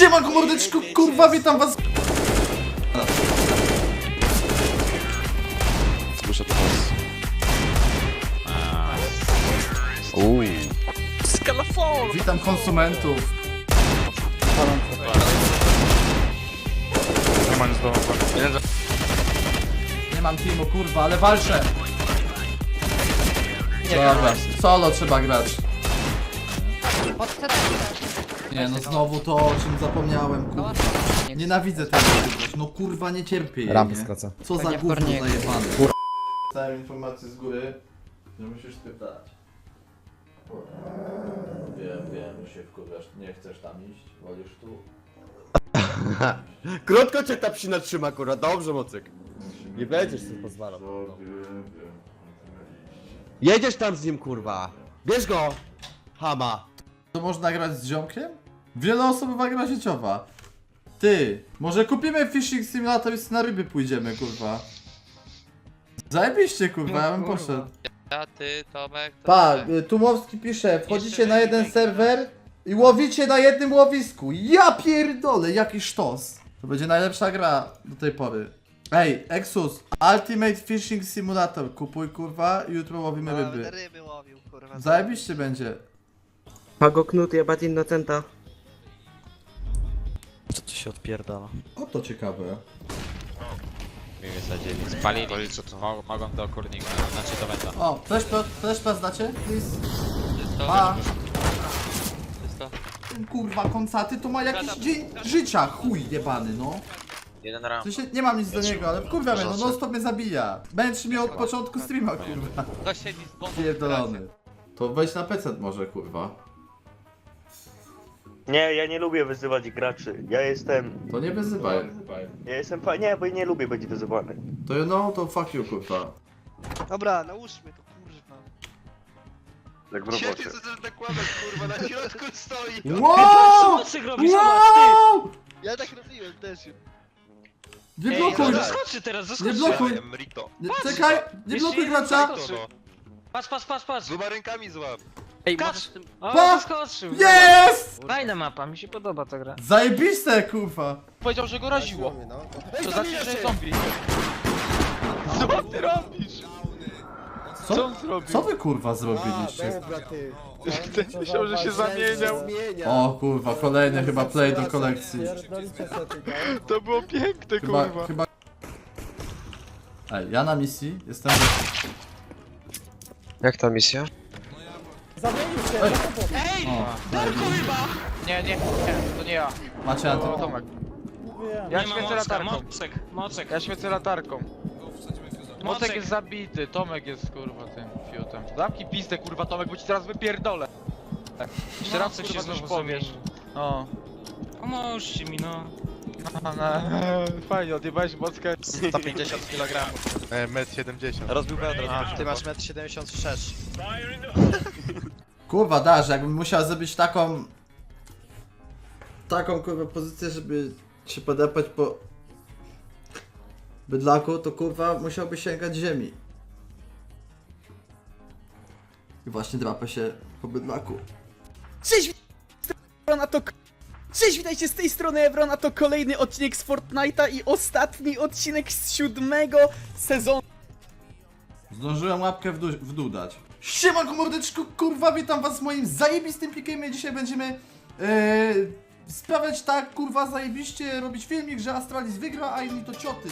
Siemanko mordeczku, kurwa, witam was! Muszę to was. Uuu. Skalafon! Witam konsumentów. Jeden za... Nie mam teamu, kurwa, ale walczę. Dobra, solo trzeba grać. Pod CT. Nie no, znowu to, o czym zapomniałem, kurwa. Nienawidzę tego czegoś, no kurwa, nie cierpię jej, Rampę nie? skraca. Co za Pewnie w gówno korniku. zajebane. Dostałem informację z góry, że musisz spytać. Wiem, wiem, że się wkurwiasz, nie chcesz tam iść, wolisz tu. Krótko cię ta psina trzyma, kurwa, dobrze, mocyk. Nie będziesz sobie pozwalał. No, wiem, wiem. Jedziesz tam z nim, kurwa. Bierz go! Hama. To można grać z ziomkiem? Wieloosobowa gra sieciowa. Ty, może kupimy Fishing Simulator i na ryby pójdziemy, kurwa. Zajebiście, kurwa, ja bym poszedł. Ja, ty, Tomek... to Pa, y, Tumowski pisze, wchodzicie na jeden serwer i łowicie na jednym łowisku. Ja pierdolę, jaki sztos. To będzie najlepsza gra do tej pory. Ej, Exus, Ultimate Fishing Simulator, kupuj kurwa i jutro łowimy ryby. ryby łowił, kurwa. Zajebiście będzie. Pago Knut jebać innocenta. Się odpierdala? O to ciekawe. Mi wysadzili. Spalili. Policzę to mogą, mogą do kurnika. Znaczy do węta. O, flashpad, flashpad znacie? Please. Jest to... Pa. Jest to... Ten kurwa koncaty to ma jakiś dzień życia, chuj jebany, no. Jeden ram. W sensie nie mam nic do niego, ale kurwa mnie, no non stop mnie zabija. Męczy mnie od początku streama, kurwa. To siedzi z bombą. Pierdolony. To weź na PC może, kurwa. Nie, ja nie lubię wyzywać graczy. Ja jestem. To nie wyzywaj. Ja jestem fa... Nie, bo ja nie lubię być wyzywany. To no, to fuck you, kurwa. Dobra, nałóżmy to kurwa. Jak w robocie. Wow! Mocek robi, zobacz, ty! Wow! Ja tak robiłem też. Nie Ej, blokuj! no zaskoczy teraz, Nie zaskoczy! blokuj! Nie, czekaj! Nie Jeszcze blokuj jeden gracza! zaskoczy. Patrz, patrz, patrz, patrz! Dwoma rękami złap. Ej, Kacz! możesz tym... O, Pa! zaskoczył! Jest! Fajna mapa, mi się podoba ta gra. Zajebiste, kurwa! Powiedział, że go raziło. To znaczy, że jest zombie. Co ty robisz? Co Co, on zrobił? co wy kurwa zrobiliście? Dobra, ty. Ten myślał, że się zamieniał. O kurwa, kolejny chyba play do kolekcji. To było piękne, Chyba, kurwa. chyba... Ej, ja na misji jestem... Jak ta misja? Ej! O, Nie, nie, nie, to nie ja. macie anty... To Tomek. Ja Nie ma świecę mocka, latarką. Mocek, mocek. Ja świecę latarką. Motek Mocek. jest zabity, Tomek jest kurwa tym fiutem. Zamknij pizdę kurwa Tomek, bo ci teraz wypierdolę. Jeszcze raz Mocek kurwa się coś znowu powiesz. zamienił. O. Pomóżcie mi, no. No, no, fajnie, odjebałeś mockę. 150 kg. E, metr 70. Rozbił bedro. Ty masz 1,76 m. Kurwa, dasz, jakbym musiał zrobić taką... Taką kurwa pozycję, żeby się podepać po... Bydlaku, to kurwa musiałby sięgać ziemi. I właśnie drapę się po bydlaku. Cześć, Evrona to... Cześć, witajcie z tej strony Evrona, to kolejny odcinek z Fortnite'a i ostatni odcinek z siódmego sezonu. Zdążyłem łapkę w, dół- w dół dać. Mordeczku, kurwa, witam was w moim zajebistym pikiem. Dzisiaj będziemy e, sprawiać tak, kurwa, zajebiście, robić filmik, że Astralis wygra, a inni to cioty.